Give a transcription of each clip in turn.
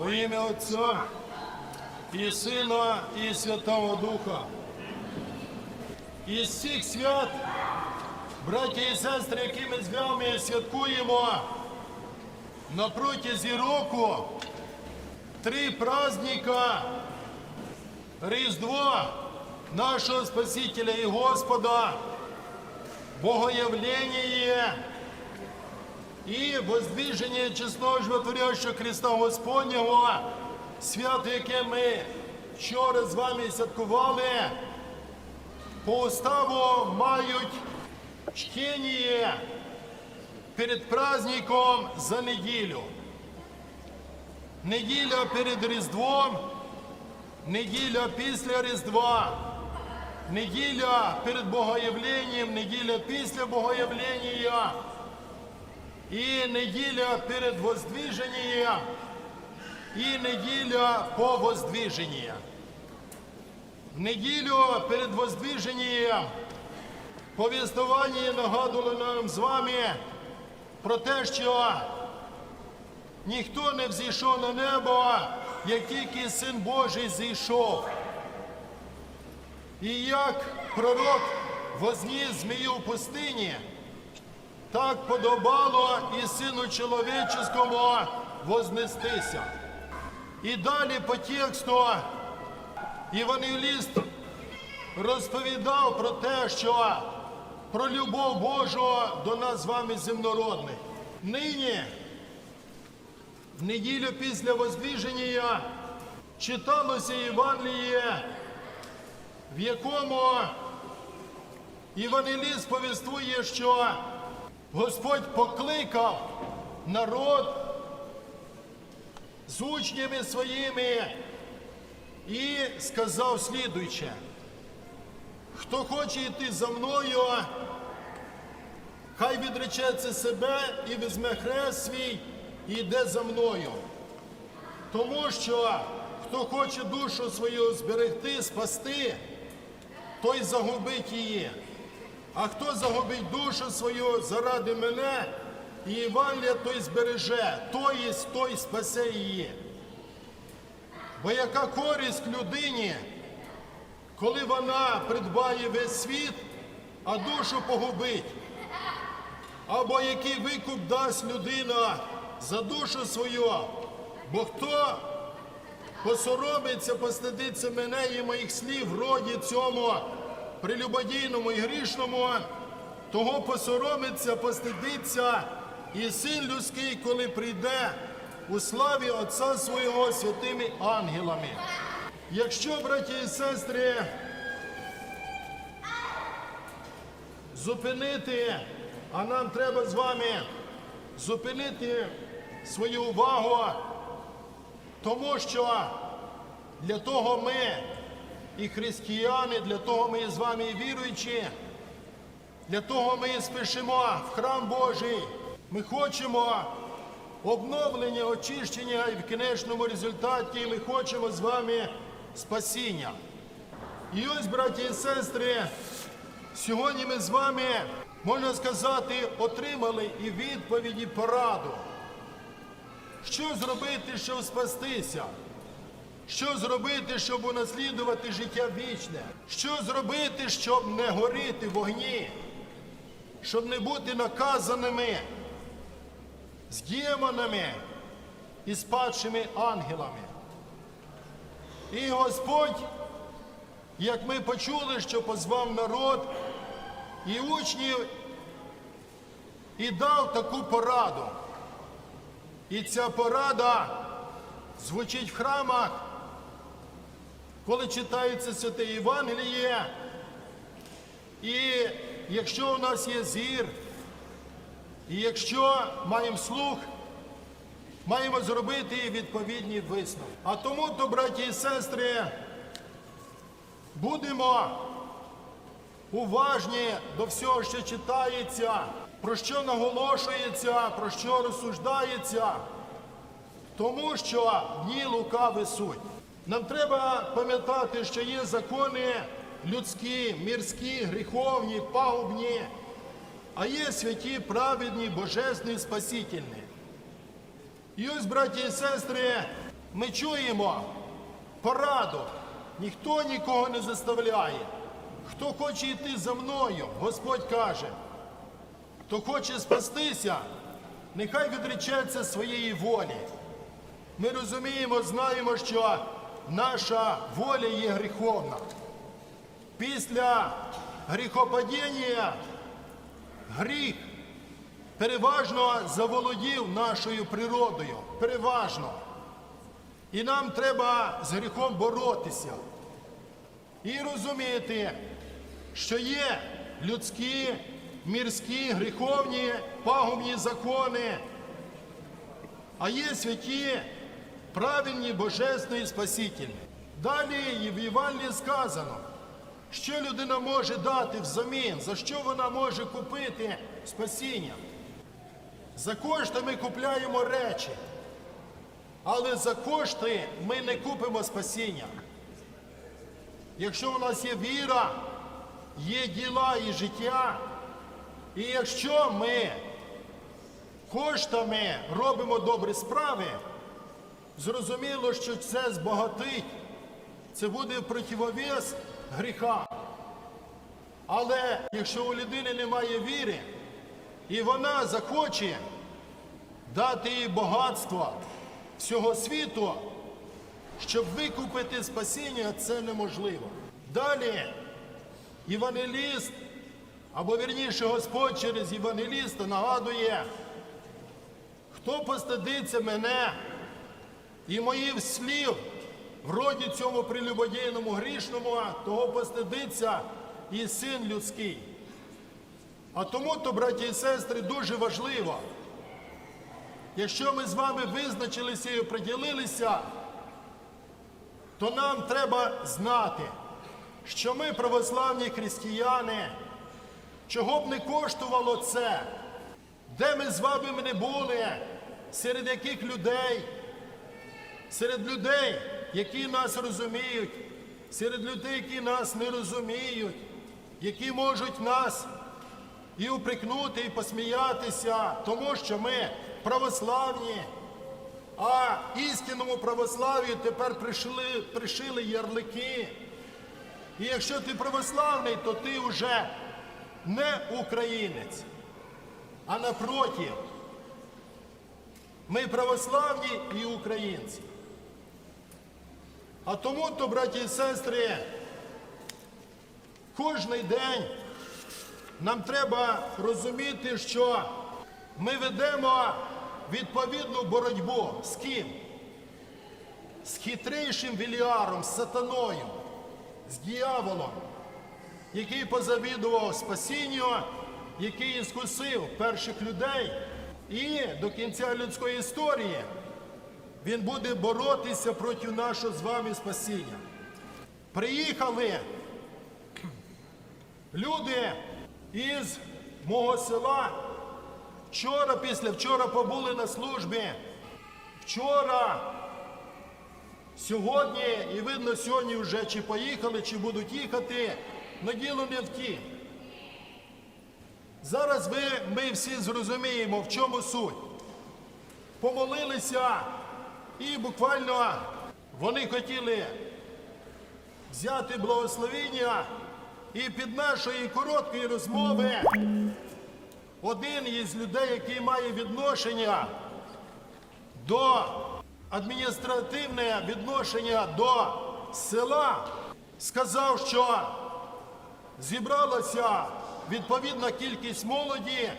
Во ім'я Отця і Сина, і Святого Духа. Із всіх свят, браті і сестри, які ми з вами святкуємо на протязі року, три праздника Різдво нашого Спасителя і Господа, Богоявлення і воздвіження чесного животворящого Христа Господнього, свято, яке ми вчора з вами святкували, по уставу мають чтення перед праздником за неділю. Неділя перед Різдвом, неділя після Різдва, неділя перед Богоявленням, неділя після Богоявлення і неділя перед Воздвіженням, і неділя по Воздвіженні. В неділю перед Воздвіженням повістування нагадувало нам з вами про те, що ніхто не взійшов на небо, як тільки Син Божий зійшов. І як пророк возніс змію в пустині, так подобало і сину чоловіческому вознестися. І далі по тексту Євангеліст розповідав про те, що про любов Божу до нас з вами земнородних. Нині, в неділю після воздвіження, читалося Євангеліє, в якому Євангеліст повістує, що Господь покликав народ з учнями своїми і сказав слідуюче. Хто хоче йти за мною, хай відречеться себе і візьме хрест свій і йде за мною. Тому що хто хоче душу свою зберегти, спасти, той загубить її. А хто загубить душу свою заради мене і Євангелія, той збереже, той той спасе її. Бо яка користь людині, коли вона придбає весь світ, а душу погубить? Або який викуп дасть людина за душу свою? Бо хто посоромиться, постидиться мене і моїх слів в роді цьому прелюбодійному і грішному, того посоромиться, постидиться і син людський, коли прийде у славі Отця свого святими ангелами. Якщо, браті і сестри, зупинити, а нам треба з вами зупинити свою увагу, тому що для того ми і християни, для того ми з вами і віруючі, для того ми і спішимо в храм Божий. Ми хочемо обновлення, очищення і в кінечному результаті ми хочемо з вами спасіння. І ось, браті і сестри, сьогодні ми з вами, можна сказати, отримали і відповіді пораду. Що зробити, щоб спастися? Що зробити, щоб унаслідувати життя вічне? Що зробити, щоб не горіти вогні? Щоб не бути наказаними з демонами і спадшими ангелами. І Господь, як ми почули, що позвав народ і учнів і дав таку пораду. І ця порада звучить в храмах, коли читається Святе Євангеліє. І якщо у нас є зір, і якщо маємо слух, маємо зробити відповідні висновки. А тому, то, браті і сестри, будемо уважні до всього, що читається, про що наголошується, про що розсуждається, тому що дні лукави суть. Нам треба пам'ятати, що є закони людські, мірські, гріховні, пагубні, а є святі, праведні, божественні, спасительні. І ось, браті і сестри, Ми чуємо пораду. Ніхто нікого не заставляє. Хто хоче йти за мною, Господь каже, хто хоче спастися, нехай відречеться своєї волі. Ми розуміємо, знаємо, що наша воля є гріховна. Після гріхопадіння гріх переважно заволодів нашою природою. Переважно. І нам треба з гріхом боротися. І розуміти, що є людські, мірські, гріховні, пагубні закони, а є святі, правильні, божественні, спасительні. Далі в Євангелії сказано, що людина може дати взамін, за що вона може купити спасіння. За кошти ми купляємо речі, але за кошти ми не купимо спасіння. Якщо у нас є віра, є діла і життя, і якщо ми коштами робимо добрі справи, зрозуміло, що це збагатить, це буде противовес гріха. Але якщо у людини немає віри, і вона захоче дати їй багатство всього світу, щоб викупити спасіння, це неможливо. Далі євангеліст, або вірніше Господь через євангеліста нагадує, хто постидиться мене і моїх слів в роді цьому прелюбодійному грішному, того постидиться і син людський. А тому, то, браті і сестри, дуже важливо, якщо ми з вами визначилися і приділилися, то нам треба знати, що ми православні християни, чого б не коштувало це, де ми з вами не були, серед яких людей, серед людей, які нас розуміють, серед людей, які нас не розуміють, які можуть нас і упрекнути, і посміятися, тому що ми православні. А істинному православ'ю тепер пришили, пришили ярлики. І якщо ти православний, то ти вже не українець. А напротив, ми православні і українці. А тому, то, браті і сестри, кожний день нам треба розуміти, що ми ведемо відповідну боротьбу з ким? З хитрейшим Віліаром, з сатаною, з діяволом, який позавідував спасінню, який іскусив перших людей. І до кінця людської історії він буде боротися проти нашого з вами спасіння. Приїхали люди із мого села. Вчора, після вчора побули на службі. Вчора, сьогодні, і видно, сьогодні вже чи поїхали, чи будуть їхати, но діло не в. Зараз ви, ми всі зрозуміємо, в чому суть. Помолилися, і буквально вони хотіли взяти благословення, і під нашої короткої розмови один із людей, який має відношення до адміністративне відношення до села, сказав, що зібралася відповідна кількість молоді.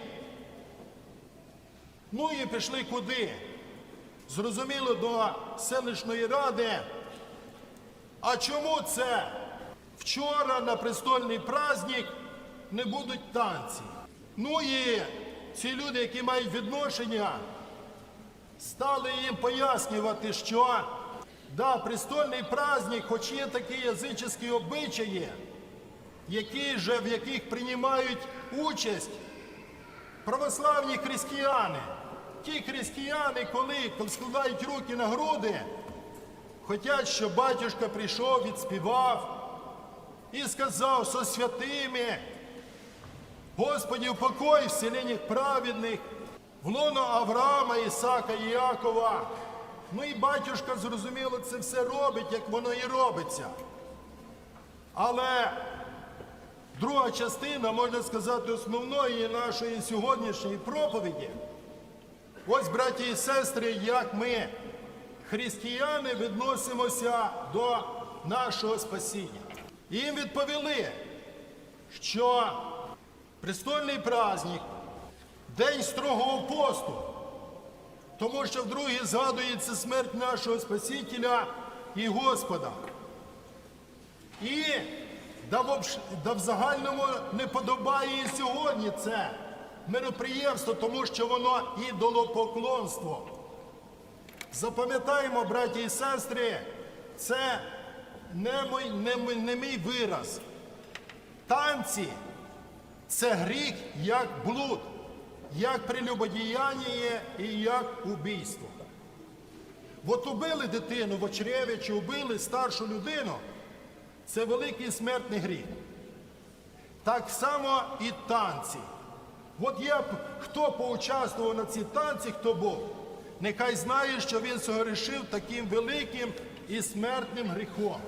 Ну і пішли куди? Зрозуміло, до селищної ради. А чому це? Вчора на престольний праздник не будуть танці. Ну і ці люди, які мають відношення, стали їм пояснювати, що да, престольний праздник, хоч є такі язичні обичаї, які же, в яких приймають участь православні християни. Ті християни, коли складають руки на груди, хочуть, щоб батюшка прийшов, відспівав і сказав со святими, Господи, упокой вселенних праведних, в лоно Авраама, Ісака і Якова. Ну і батюшка, зрозуміло, це все робить, як воно і робиться. Але друга частина, можна сказати, основної нашої сьогоднішньої проповіді. Ось, браті і сестри, як ми, християни, відносимося до нашого спасіння. Їм відповіли, що престольний праздник, день строгого посту, тому що вдруге згадується смерть нашого Спасителя і Господа. І да в загальному не подобає і сьогодні це мероприємство, тому що воно ідолопоклонство. Запам'ятаємо, браті і сестри, це не мій, не, не мій вираз. Танці це гріх як блуд, як прелюбодіяння і як убійство. От убили дитину в очреві чи убили старшу людину, це великий смертний гріх. Так само і танці. От б, хто поучаствував на ці танці, хто був, нехай знає, що він согрішив таким великим і смертним гріхом.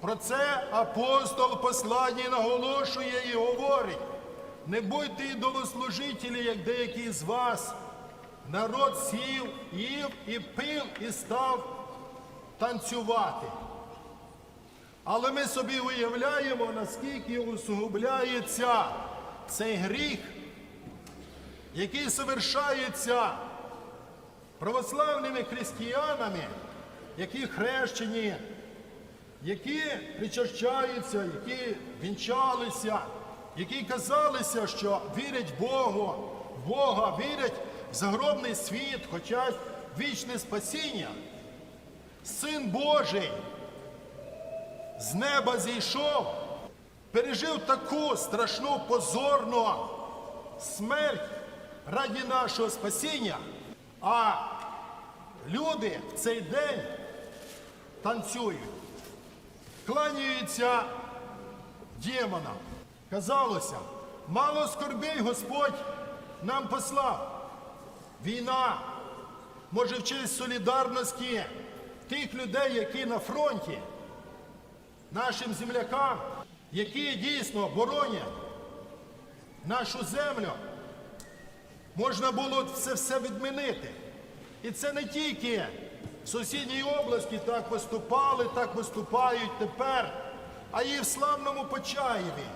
Про це апостол посланні наголошує і говорить: не будьте ідолослужителі, як деякі з вас. Народ сів, їв і пив і став танцювати. Але ми собі уявляємо, наскільки усугубляється цей гріх, який совершається православними християнами, які хрещені, які причащаються, які вінчалися, які казалися, що вірять Богу, Бога, вірять в загробний світ, в вічне спасіння. Син Божий з неба зійшов, пережив таку страшну позорну смерть раді нашого спасіння, а люди в цей день танцюють, кланяються демонам. Казалося, мало скорбей Господь нам послав. Війна, може, в честь солідарності тих людей, які на фронті, нашим землякам, які дійсно боронять нашу землю, можна було це все відмінити. І це не тільки в сусідній області так виступали, так виступають тепер, а і в славному Почаєві.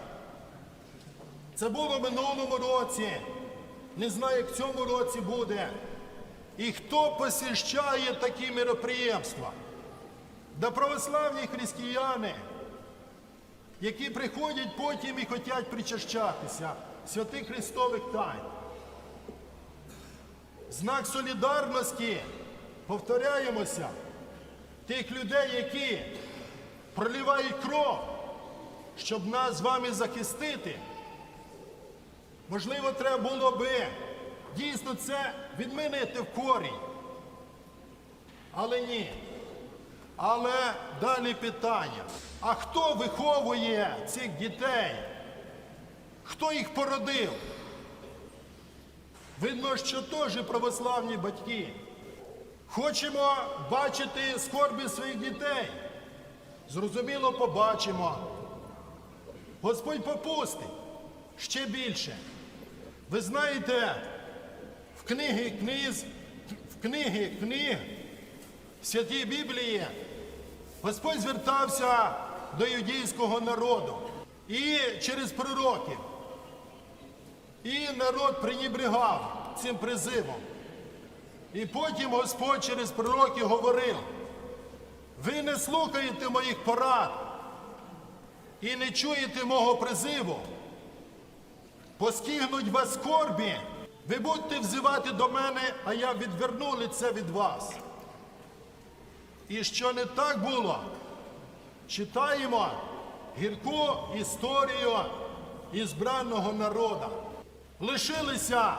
Це було в минулому році. Не знаю, як в цьому році буде. І хто посіщає такі мероприємства? Да православні християни, які приходять потім і хочуть причащатися святих Христових тайн. Знак солідарності, повторяємося, тих людей, які проливають кров, щоб нас з вами захистити. Можливо, треба було би дійсно це відмінити в корінь. Але ні. Але далі питання. А хто виховує цих дітей? Хто їх породив? Видно, що теж православні батьки. Хочемо бачити скорби своїх дітей. Зрозуміло, побачимо. Господь попустить ще більше. Ви знаєте, в книги книз, в книги книг, святій Біблії Господь звертався до юдейського народу і через пророків. І народ пренебрегав цим призивом. І потім Господь через пророків говорив: ви не слухаєте моїх порад і не чуєте мого призиву. Постигнуть вас скорбі, ви будете взивати до мене, а я відверну лице від вас. І що не так було, читаємо гірку історію ізбраного народу. Лишилися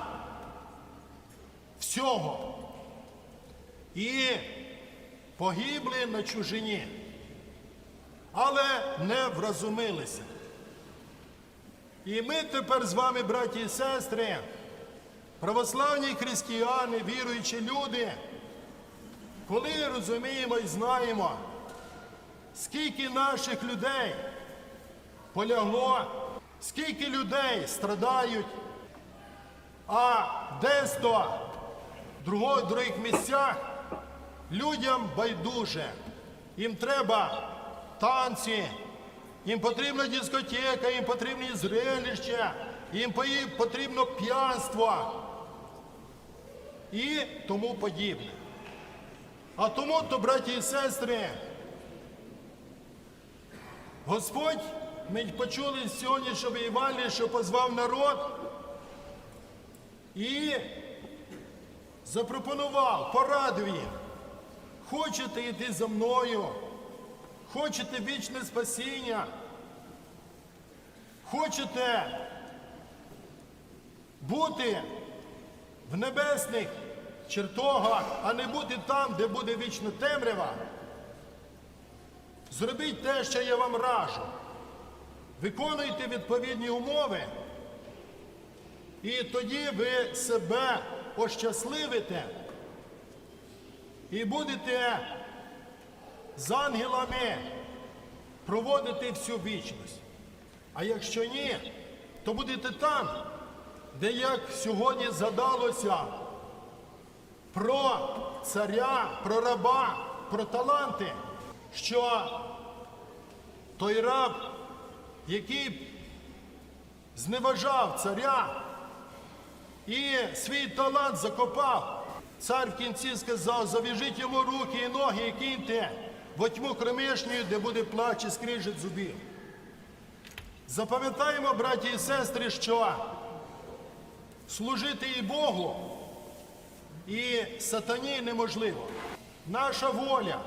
всього і погибли на чужині, але не вразумилися. І ми тепер з вами, браті і сестри, православні християни, віруючі люди, коли розуміємо і знаємо, скільки наших людей полягло, скільки людей страдають, а десь то в других місцях людям байдуже. Їм треба танці, їм потрібна дискотека, їм потрібні зрелища, їм потрібно п'янство і тому подібне. А тому, то, браті і сестри, Господь, ми почули сьогодні, щоб Іван, що позвав народ і запропонував, порадив їм. Хочете йти за мною, хочете вічне спасіння, хочете бути в небесних чертогах, а не бути там, де буде вічна темрява. Зробіть те, що я вам раджу. Виконуйте відповідні умови, і тоді ви себе ощасливите і будете з ангелами проводити всю вічність. А якщо ні, то будете там, де як сьогодні згадалося про царя, про раба, про таланти, що той раб, який зневажав царя і свій талант закопав, цар в кінці сказав, зав'яжіть йому руки і ноги і киньте в тьму кромешню, де буде плач і скрижить зубів. Запам'ятаємо, браті і сестри, що служити і Богу, і сатані неможливо. Наша воля,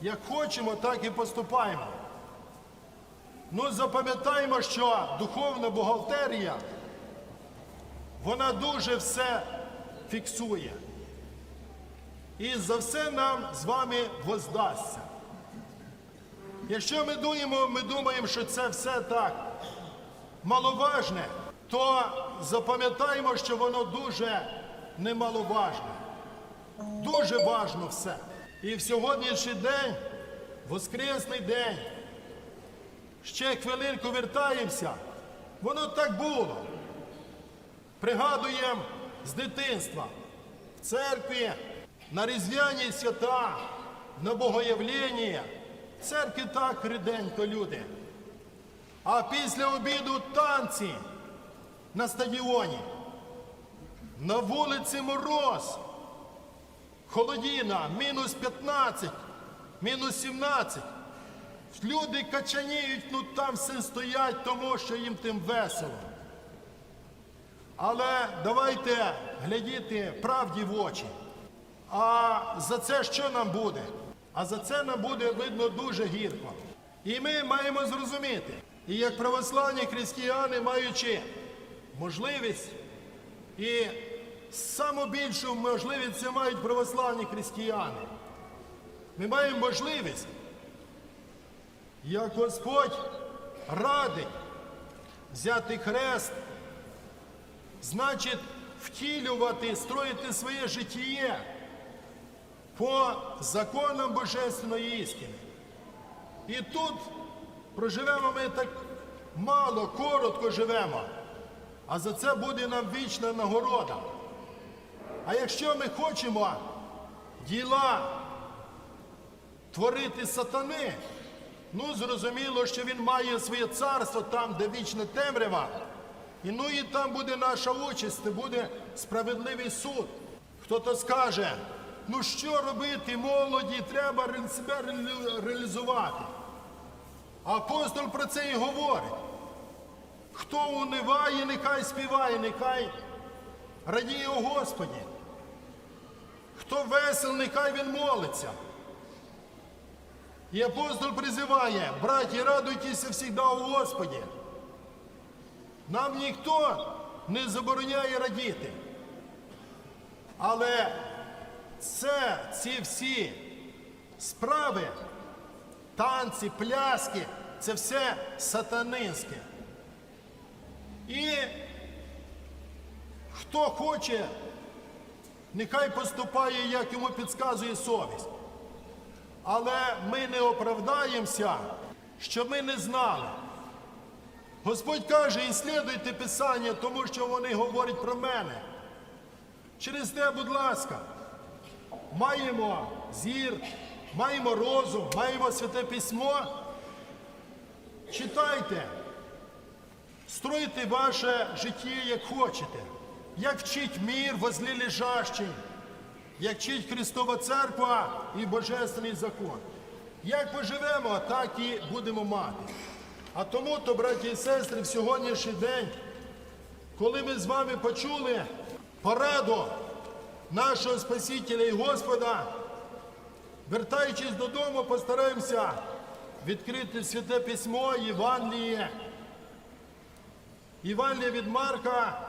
як хочемо, так і поступаємо. Ну, запам'ятаємо, що духовна бухгалтерія, вона дуже все фіксує. І за все нам з вами воздасться. Якщо ми думаємо, ми думаємо, що це все так маловажне, то запам'ятаємо, що воно дуже немаловажне. Дуже важно все. І в сьогоднішній день, воскресний день, ще хвилинку вертаємося. Воно так було. Пригадуємо з дитинства в церкві на різдвяні свята, на богоявлення. В церкві так ріденько люди. А після обіду танці на стадіоні. На вулиці мороз. Холодіна, мінус 15, мінус 17. Люди качаніють, ну там все стоять, тому що їм тим весело. Але давайте глядіти правді в очі. А за це що нам буде? А за це нам буде видно дуже гірко. І ми маємо зрозуміти, і як православні християни, маючи можливість, і саму більшу можливість це мають православні християни. Ми маємо можливість, як Господь радить взяти хрест, значить втілювати, строїти своє життя по законам Божественної істини. І тут проживемо ми так мало, коротко живемо, а за це буде нам вічна нагорода. А якщо ми хочемо діла творити сатани, ну зрозуміло, що він має своє царство там, де вічна темрява. І ну і там буде наша участь, буде справедливий суд. Хто-то скаже, ну що робити молоді, треба себе реалізувати. Апостол про це і говорить. Хто униває, нехай співає, нехай радіє у Господі. Хто весел, нехай він молиться. І апостол призиває, браті, радуйтеся завжди у Господі. Нам ніхто не забороняє радіти. Але це ці всі справи, танці, пляски, це все сатанинське. І хто хоче Нехай поступає, як йому підказує совість. Але ми не оправдаємося, що ми не знали. Господь каже, іслідуйте Писання, тому що вони говорять про мене. Через те, будь ласка, маємо зір, маємо розум, маємо святе письмо. Читайте, стройте ваше життя, як хочете, як вчить мір возле лежащий, як вчить Христова Церква і Божественний закон. Як поживемо, так і будемо мати. А тому, то, браті і сестри, в сьогоднішній день, коли ми з вами почули пораду нашого Спасителя і Господа, вертаючись додому, постараємося відкрити святе письмо Євангеліє. Євангеліє від Марка,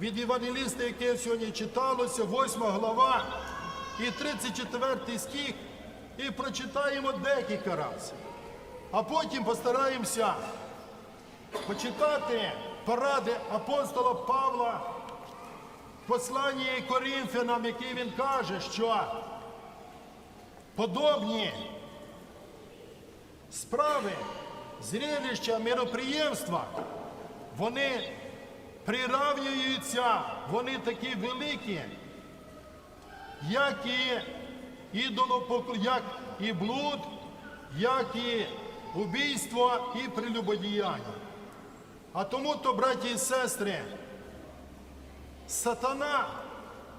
від Євангеліста, яке сьогодні читалося, 8 глава і 34 стих, і прочитаємо декілька разів. А потім постараємося почитати поради апостола Павла, послання Корінфянам, який він каже, що подобні справи, зрелища, міроприємства, вони приравнюються, вони такі великі, як і ідолопоклон, як і блуд, як і убійство і прелюбодіяння. А тому то, браті і сестри, сатана,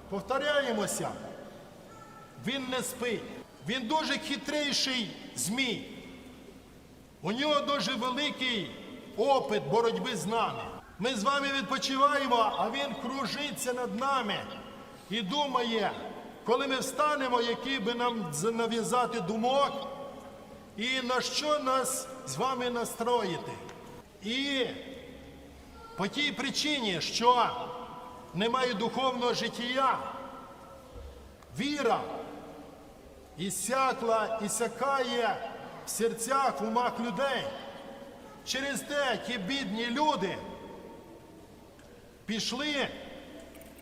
повторяємося, він не спить. Він дуже хитріший змій. У нього дуже великий опит боротьби з нами. Ми з вами відпочиваємо, а він кружиться над нами і думає, коли ми встанемо, які би нам нав'язати думок, і на що нас з вами настроїти. І по тій причині, що немає духовного життя, віра ісякла, ісякає в серцях, в умах людей. Через те ті бідні люди пішли,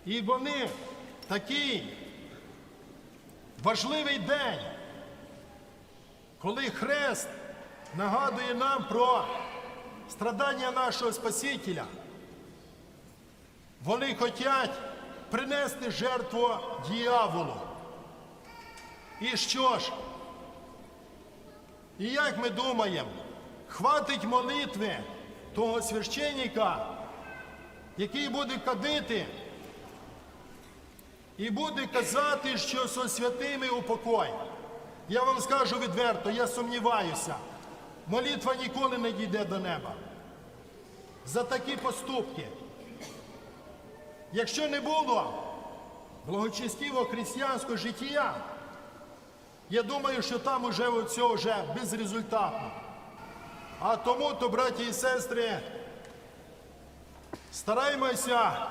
і вони такий важливий день, коли хрест нагадує нам про страдання нашого Спасителя. Вони хочуть принести жертву дьяволу. І що ж? І як ми думаємо, хватить молитви того священника, який буде кадити і буде казати, що со святими упокой. Я вам скажу відверто, я сумніваюся, молитва ніколи не дійде до неба. За такі поступки. Якщо не було благочестивого християнського життя, я думаю, що там уже оце вже безрезультатно. А тому, то, браті і сестри, стараємося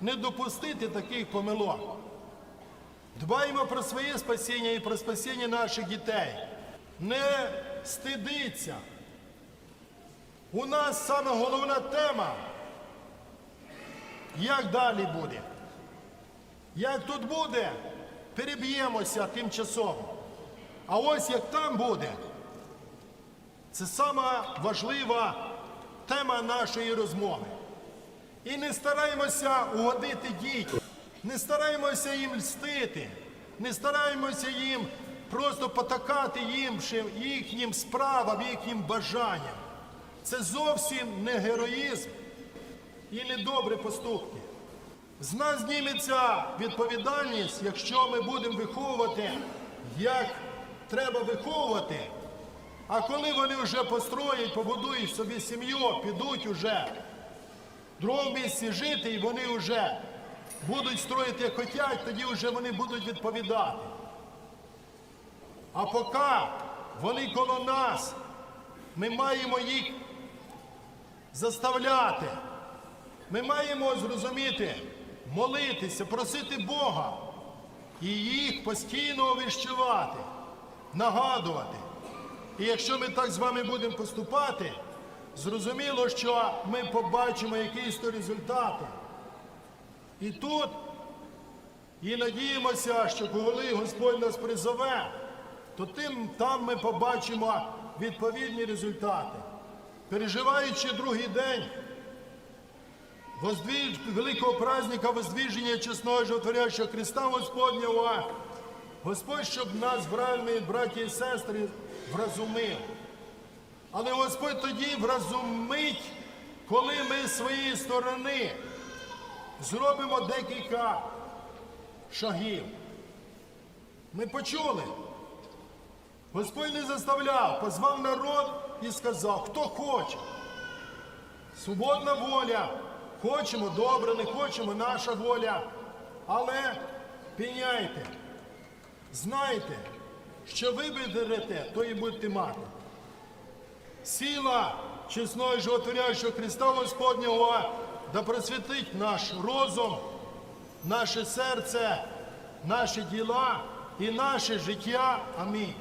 не допустити таких помилок. Дбаємо про своє спасіння і про спасіння наших дітей. Не стидиться. У нас саме головна тема. Як далі буде? Як тут буде, переб'ємося тимчасово. А ось як там буде, це сама важлива тема нашої розмови. І не стараємося угодити дітям, не стараємося їм льстити, не стараємося їм просто потакати їм їхнім справам, їхнім бажанням. Це зовсім не героїзм і не добрі поступки. З нас зніметься відповідальність, якщо ми будемо виховувати, як треба виховувати. А коли вони вже построять, побудують собі сім'ю, підуть уже другому місці жити, і вони вже будуть строїти як хотять, тоді вже вони будуть відповідати. А поки вони коло нас, ми маємо їх заставляти. Ми маємо зрозуміти, молитися, просити Бога і їх постійно увіщувати, нагадувати. І якщо ми так з вами будемо поступати, зрозуміло, що ми побачимо якісь то результати. І тут І надіємося, що коли Господь нас призове, то тим там ми побачимо відповідні результати. Переживаючи другий день великого праздника воздвіження чесного животворящого Христа Господнього, Господь, щоб нас, бральні браті і сестри, вразумив. Але Господь тоді вразумить, коли ми з своєї сторони зробимо декілька шагів. Ми почули. Господь не заставляв, позвав народ і сказав, хто хоче. Свободна воля. Хочемо добре, не хочемо наша воля. Але піняйте. Знайте, що ви виберете, то і будете мати. Сила чесної животворяючого Христа Господнього да просвітить наш розум, наше серце, наші діла і наше життя. Амінь.